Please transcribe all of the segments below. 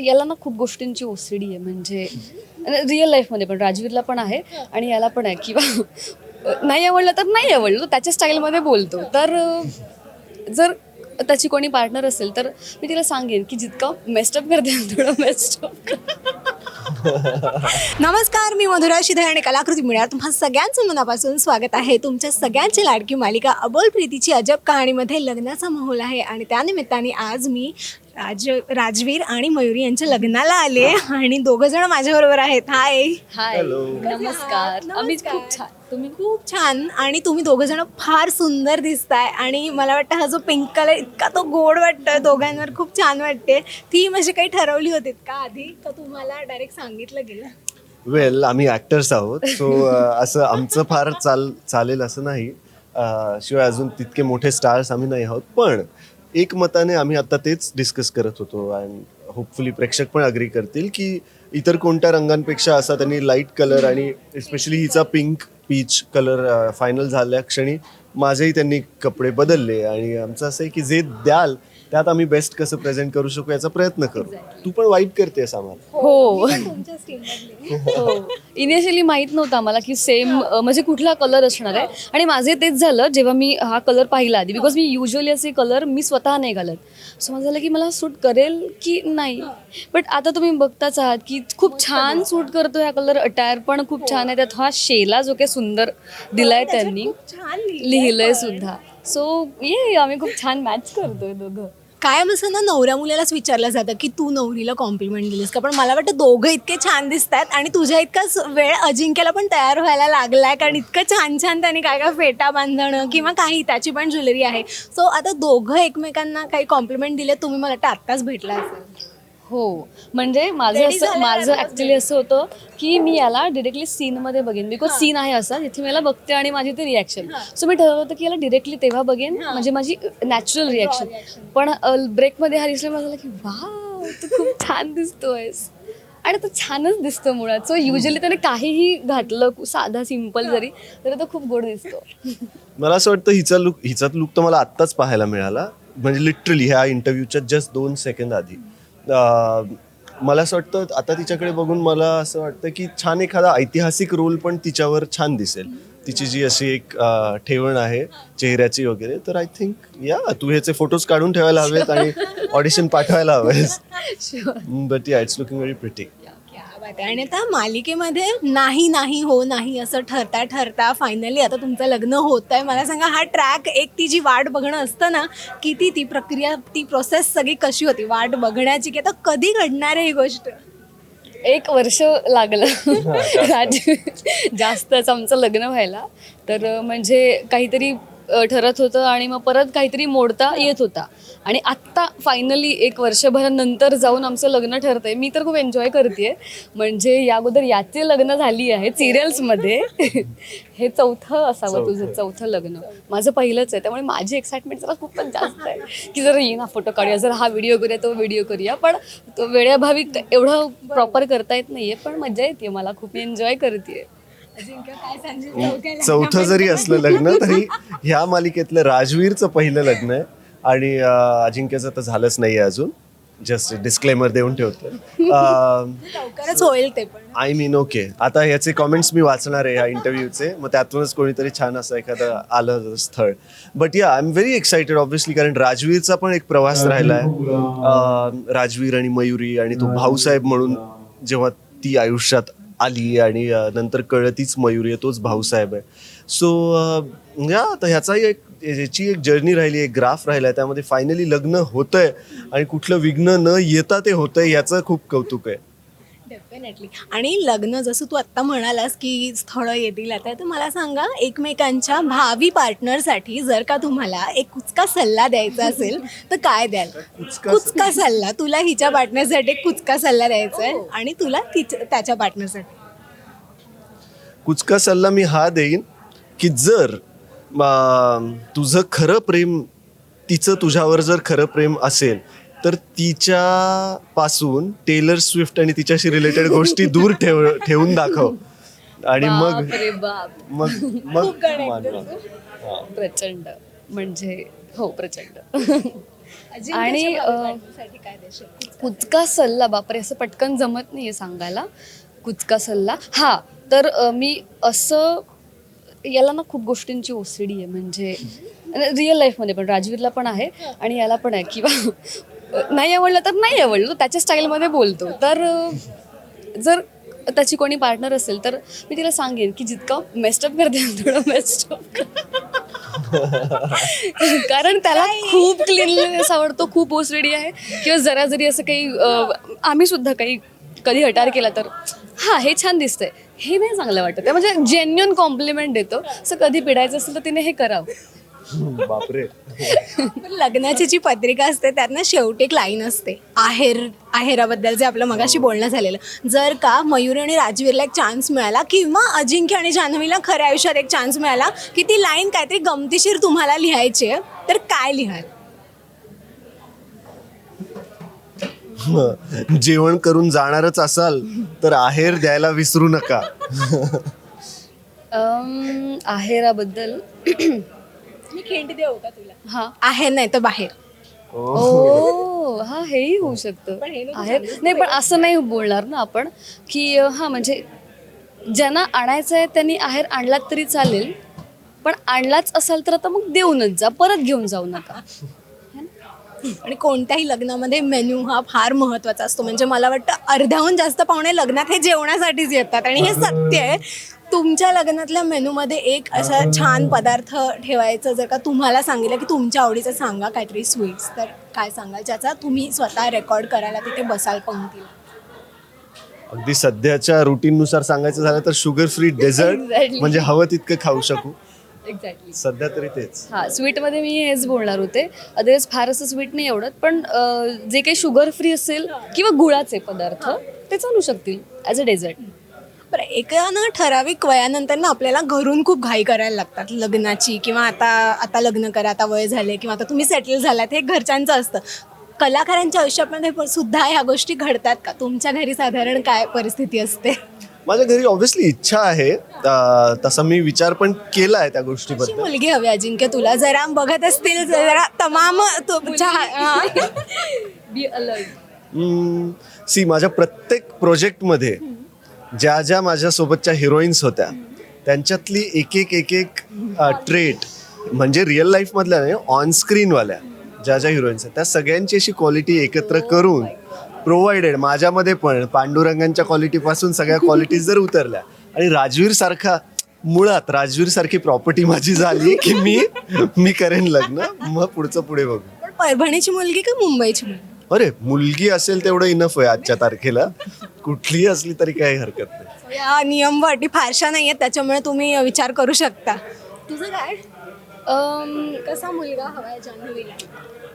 याला ना खूप गोष्टींची ओसीडी आहे म्हणजे रिअल लाईफमध्ये पण राजवीरला पण आहे आणि याला पण आहे किंवा नाही आवडलं तर नाही आवडलं त्याच्या स्टाईलमध्ये बोलतो. तर जर त्याची कोणी पार्टनर असेल तर मी तिला सांगेन की जितकं मेस्टअप करते थोडं मेस्टअप नमस्कार मी मधुरा शिधे आणि कलाकृती मिळा तुम्हा सगळ्यांचं मनापासून स्वागत आहे. तुमच्या सगळ्यांची लाडकी मालिका अबोल प्रीतीची अजब कहाणीमध्ये लग्नाचा माहोल आहे आणि त्यानिमित्ताने आज मी राज राजवीर आणि मयुरी यांच्या लग्नाला आले आणि दोघं जण माझ्याबरोबर आहेत. हाय हाय नमस्कार. आम्ही खूप छान. तुम्ही खूप छान. आणि तुम्ही दोघं जण फार सुंदर दिसताय. आणि मला वाटतं हा जो पिंक कलर इतका तो गोड वाटतोय. दोघांवर खूप छान वाटते. ती म्हणजे काही ठरवली होतीत का आधी? का तुम्हाला डायरेक्ट सांगितलं गेलं? वेल आम्ही ॲक्टर्स आहोत. सो असं आमचं फार चाल चालेल असं नाही. अ, शिवाय अजून तितके मोठे स्टार्स आम्ही नाही आहोत. पण एकमताने आम्ही आता तेच डिस्कस करत होतो. अँड होपफुली प्रेक्षक पण अग्री करतील की इतर कोणत्या रंगांपेक्षा असा त्यांनी लाइट कलर आणि स्पेशली हिचा पिंक पीच कलर फायनल झाल्या क्षणी माझेही त्यांनी कपडे बदलले. आणि आमचं असं आहे की जे द्याल त्यात आम्ही बेस्ट कसं प्रेझेंट करू शकू याचा प्रयत्न करू. तू पण वाईट करतेस आम्हाला. हो. स्टीममधली हो. इनिशियली माहीत नव्हतं आम्हाला की सेम म्हणजे कुठला कलर असणार आहे. आणि माझे तेच झालं जेव्हा मी हा कलर पाहिला आधी. बिकॉज मी युजली असे कलर मी स्वतः नाही घालत. सो माझं झालं की मला सूट करेल की नाही. बट आता तुम्ही बघताच आहात की खूप छान सूट करतो हा कलर अटायर पण खूप छान आहे. त्यात हा शेला जो काही सुंदर दिलाय त्यांनी. लिहिलंय सुद्धा. सो ये आम्ही खूप छान मॅच करतोय दोघं. कायम असं ना नवऱ्या मुलालाच विचारलं जातं की तू नवरीला कॉम्प्लिमेंट दिलीस का? पण मला वाटतं दोघं इतके छान दिसत आहेत आणि तुझ्या इतकाच वेळ अजिंक्यला पण तयार व्हायला लागलाय कारण इतकं छान छान त्याने काय काय फेटा बांधणं किंवा काही त्याची पण ज्वेलरी आहे. सो आता दोघं एकमेकांना काही कॉम्प्लिमेंट दिले तुम्ही मला वाटतं आत्ताच भेटला असेल हो. म्हणजे माझं Ready असं झाल्यावर माझं ऍक्च्युली असं होतं की मी याला डिरेक्टली सीनमध्ये बघेन. बिकॉज सीन आहे असा जिथे मी याला बघते आणि माझी ते रिॲक्शन सो मी ठरवलं होतं की याला डिरेक्टली तेव्हा बघेन म्हणजे माझी नॅचरल रिॲक्शन पण ब्रेकमध्ये हा दिसला मला झालं की वा तू खूप छान दिसतोयस. आणि तो छानच दिसतो मुळात. सो युजली त्याने काहीही घातलं साधा सिंपल जरी तरी तो खूप गोड दिसतो. मला असं वाटतं हिचा लुक हिचा लुक तर मला आत्ताच पाहायला मिळाला. म्हणजे लिटरली ह्या इंटरव्ह्यूच्या जस्ट दोन सेकंद आधी. मला असं वाटतं आता तिच्याकडे बघून मला असं वाटतं की छान एखादा ऐतिहासिक रोल पण तिच्यावर छान दिसेल. तिची जी अशी एक ठेवण आहे चेहऱ्याची वगैरे तर आय थिंक या तू ह्याचे फोटोज काढून ठेवायला हवेत आणि ऑडिशन पाठवायला हवेस. But yeah it's looking very pretty आहे. आणि आता मालिकेमध्ये नाही नाही हो नाही असं ठरता ठरता फायनली आता तुमचं लग्न होत आहे मला सांगा हा ट्रॅक एक ती जी वाट बघणं असतं ना किती ती प्रक्रिया ती प्रोसेस सगळी कशी होती? वाट बघण्याची की आता कधी घडणार आहे ही गोष्ट? एक वर्ष लागलं. राज जास्तच आमचं लग्न व्हायला. तर म्हणजे काहीतरी ठरत होतं आणि मग परत काहीतरी मोडता येत होता. आणि आत्ता फायनली एक वर्षभरानंतर जाऊन आमचं लग्न ठरतंय. मी तर खूप एन्जॉय करते म्हणजे या अगोदर याचे लग्न झाली आहे सिरियल्समध्ये हे चौथं असावं तुझं चौथं. लग्न. माझं पहिलंच आहे. त्यामुळे माझी एक्साइटमेंट जरा खूपच जास्त आहे. की जर ये ना फोटो काढूया. जर हा व्हिडिओ करूया तो व्हिडिओ करूया. पण तो वेळेअभावी एवढं प्रॉपर करता येत नाहीये. पण मजा येते मला. खूप एन्जॉय करते चौथं जरी असलं लग्न तरी ह्या मालिकेतलं राजवीरचं पहिलं लग्न आहे. आणि अं, अजिंक्यचं तर झालंच नाही अजून. जस्ट डिस्क्लेमर देऊन ठेवतो. लवकरच होईल ते पण. आय मीन ओके आता ह्याचे कॉमेंट्स मी वाचणार आहे ह्या इंटरव्ह्यूचे मग त्यातूनच कोणीतरी छान असं एखादं आलं स्थळ. But yeah I am very excited obviously कारण राजवीरचा पण एक प्रवास राहिला आहे. राजवीर आणि मयुरी आणि तो भाऊसाहेब म्हणून जेव्हा ती आयुष्यात आली आणि नंतर कळलं तीच मयुरी आहे तोच भाऊसाहेब आहे. सो या तर ह्याचाही एक याची एक जर्नी राहिली एक ग्राफ राहिला आहे त्यामध्ये फायनली लग्न होतंय आणि कुठलं विघ्न न येता ते होतंय याचं खूप कौतुक आहे. डेफिनेटली आणि लग्न जसं तू आत्ता म्हणालास की स्थळं येतील आता तर मला सांगा एकमेकांच्या भावी पार्टनरसाठी जर का तुम्हाला एक कुचका सल्ला द्यायचा असेल तर काय द्याल? कुचका सल्ला. तुला हिच्या पार्टनरसाठी कुचका सल्ला द्यायचा आहे आणि तुला तिच त्याच्या पार्टनरसाठी कुचका सल्ला मी हा देईन की जर तुझं खरं प्रेम तिचं तुझ्यावर जर खरं प्रेम असेल तर तिच्या पासून टेलर स्विफ्ट आणि तिच्याशी रिलेटेड गोष्टी दूर ठेव ठेवून दाखव. आणि मग बापरे बाप. मग मग. हा. प्रचंड. म्हणजे हो प्रचंड. आणि, भावी अं, partnerसाठी काय देशील? कुचका. सल्ला बापरे असं पटकन जमत नाही आहे सांगायला. कुचका सल्ला. हां तर अ, मी असं याला ना खूप गोष्टींची ओसीडी आहे. म्हणजे रिअल लाईफमध्ये पण राजवीरला पण आहे आणि याला पण आहे. किंवा नाही आवडलं तर नाही आवडलं. त्याच्या स्टाईलमध्ये बोलतो. तर जर त्याची कोणी पार्टनर असेल तर मी तिला सांगेन की जितकं मेस्टअप करते थोडं मेस्टअप कारण त्याला खूप क्लीनलीनेस आवडतो खूप ओसरेडी आहे. किंवा जरा जरी असं काही आम्ही सुद्धा काही कधी हटार केला तर हा हे छान दिसतंय. हे नाही चांगलं वाटत. म्हणजे जेन्युन कॉम्प्लिमेंट देतो. असं कधी पिडायचं असेल तर तिने हे करावं. बापरे. लग्नाची जी पत्रिका असते त्यात ना शेवटी एक लाईन असते. आहेर आहेराबद्दल जे आपलं मगाशी बोलणं झालेलं. जर का मयूर आणि राजवीरला एक चान्स मिळाला किंवा अजिंक्य आणि जान्हवीला खऱ्या आयुष्यात एक चान्स मिळाला की ती लाईन काहीतरी गमतीशीर तुम्हाला लिहायची आहे तर काय लिहाल? जेवण करून जाणारच असाल तर आहेर द्यायला विसरू नका. अम, आहेराबद्दल. मी खिंट देऊ का तुला? हा. आहेर नाही तर बाहेर. ओ. हा हेही होऊ शकतं. पण हे नको आहे नाही पण असं नाही बोलणार ना आपण की अ, हा म्हणजे ज्यांना आणायचं आहे त्यांनी आहेर आणलात तरी चालेल. पण आणलाच असाल तर आता मग देऊनच जा परत घेऊन जाऊ नका. आणि कोणत्याही लग्नामध्ये मेन्यू हा फार महत्त्वाचा असतो. म्हणजे मला वाटतं अर्ध्याहून जास्त पाहुणे लग्नात हे जेवणासाठीच येतात. आणि हे सत्य आहे. तुमच्या लग्नातल्या मेनूमध्ये एक असा छान पदार्थ ठेवायचं जर का तुम्हाला सांगितलं की तुमच्या आवडीचं सांगा काहीतरी स्वीट्स तर काय सांगाल? ज्याचा तुम्ही स्वतः रेकॉर्ड करायला तिथे बसाल पंक्तीला अगदी सध्याच्या रुटीननुसार सांगायचं झालं तर शुगर फ्री डेझर्ट Exactly. म्हणजे हवं तितकं खाऊ शकू. एक्झॅक्टली सध्या तरी तेच. हा स्वीटमध्ये मी हेच बोलणार होते. अदरवाईज फार असं स्वीट नाही एवढत पण अ, जे काही शुगर फ्री असेल किंवा गुळाचे पदार्थ ते चालू शकतील ॲज अ डेझर्ट एका ना ठराविक वयानंतर ना आपल्याला घरून खूप घाई करायला लागतात. लग्नाची किंवा आता आता लग्न करा आता वय झाले किंवा आता तुम्ही सेटल झालात हे घरच्यांचं असतं. कलाकारांच्या आयुष्यामध्ये पण सुद्धा ह्या गोष्टी घडतात का? तुमच्या घरी साधारण काय परिस्थिती असते? माझ्या घरी ऑब्व्हियसली इच्छा आहे. तसा मी विचार पण केला आहे त्या गोष्टीबद्दल. मुलगी हवी अजिंक्य तुला. जरा बघत असतील जरा तमाम तुमच्या सी माझ्या प्रत्येक प्रोजेक्टमध्ये ज्या ज्या माझ्यासोबतच्या हिरोईन्स होत्या त्यांच्यातली एक एक एक एक ट्रेट म्हणजे रिअल लाईफमधल्या नाही ऑन स्क्रीनवाल्या ज्या ज्या हिरोईन्स आहेत त्या सगळ्यांची अशी क्वालिटी एकत्र करून प्रोव्हाइडेड माझ्यामध्ये पण पांडुरंगांच्या क्वालिटीपासून सगळ्या क्वालिटीज जर उतरल्या आणि राजवीर सारखा मुळात राजवीर सारखी प्रॉपर्टी माझी झाली की मी मी करेन लग्न मग पुढचं पुढे बघू. पण परभणीची मुलगी का मुंबईची मुलगी? अरे मुलगी असेल तेवढं इनफ आहे आजच्या तारखेला. कुठलीही असली तरी काही हरकत नाही. या नियम व अटी फारशा नाही आहेत त्याच्यामुळे तुम्ही विचार करू शकता. तुझं काय? कसा मुलगा हवाय जान्हवीला?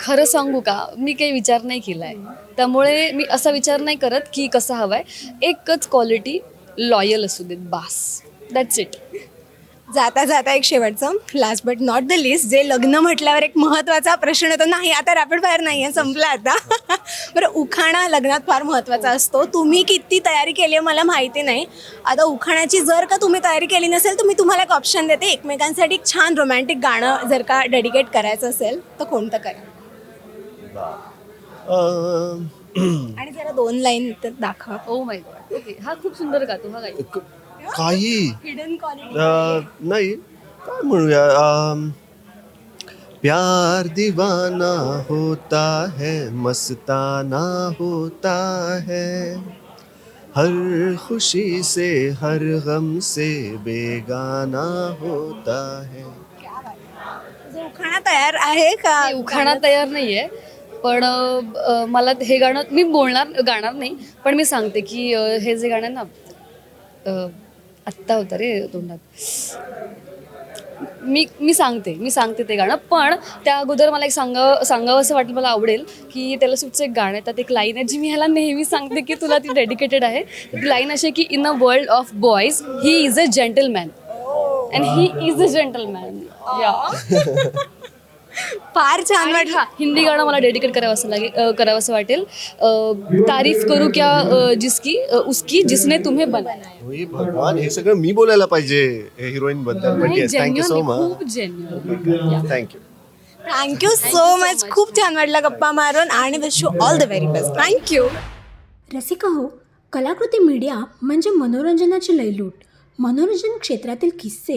खरं सांगू का मी काही विचार नाही केलाय. त्यामुळे मी असा विचार नाही करत की कसा हवाय. एकच क्वालिटी लॉयल असू देत बास. दॅट्स इट जाता जाता एक शेवटचं last but not the least जे लग्न म्हटल्यावर एक महत्त्वाचा प्रश्न येतो नाही आता रॅपिड फायर नाही आहे संपला आता. बरं उखाणा लग्नात फार महत्त्वाचा असतो. तुम्ही किती तयारी केली आहे मला माहिती नाही. आता उखाण्याची जर का तुम्ही तयारी केली नसेल तर मी तुम्हाला एक ऑप्शन देते. एकमेकांसाठी एक छान रोमॅन्टिक गाणं जर का डेडिकेट करायचं असेल तर कोणतं करा? आणि जरा दोन लाईन तर दाखवा. ओ माय गॉड ओके हा खूप सुंदर गातो हा गाई काही हिडन क्वालिटी अं, नाही. काय म्हणूया अं, प्यार दीवाना होता है मस्ताना होता है. हर खुशी से हर गम से बेगाना होता है. तुझा उखाणा तयार आहे का? नाही, उखाणा तयार नाहीये. पण अ, अ, मला हे गाणं मी बोलणार गाणार नाही. पण मी सांगते की अ, हे जे गाणं आहे ना अ, आत्ता होतं रे तोंडात. मी मी सांगते मी सांगते ते गाणं. पण त्या अगोदर मला एक सांगावं सांगावं असं वाटलं मला आवडेल की त्याला सुटचं एक गाणं आहे. त्यात एक लाईन आहे जी मी ह्याला नेहमी सांगते की तुला ती डेडिकेटेड आहे. ती लाईन अशी की in a world of boys he is a gentleman and he is a gentleman या फार छान वाटलं. हा, हिंदी गाणं मला डेडिकेट करावं असं लागेल अ, करावं असं वाटेल. अ, तारीफ करू क्या अ, जिसकी अ, उसकी जिसने तुम्हें बनाया. होय भगवान हे सगळं मी बोलायला पाहिजे हिरोईन बद्दल पण yes thank you so Genuinely, much genuine thank you thank you so much खूप छान वाटलं गप्पा मारून आणि wish you all the very best thank you Rasika हो कलाकृती मीडिया म्हणजे मनोरंजनाची लयलूट. मनोरंजन क्षेत्रातील किस्से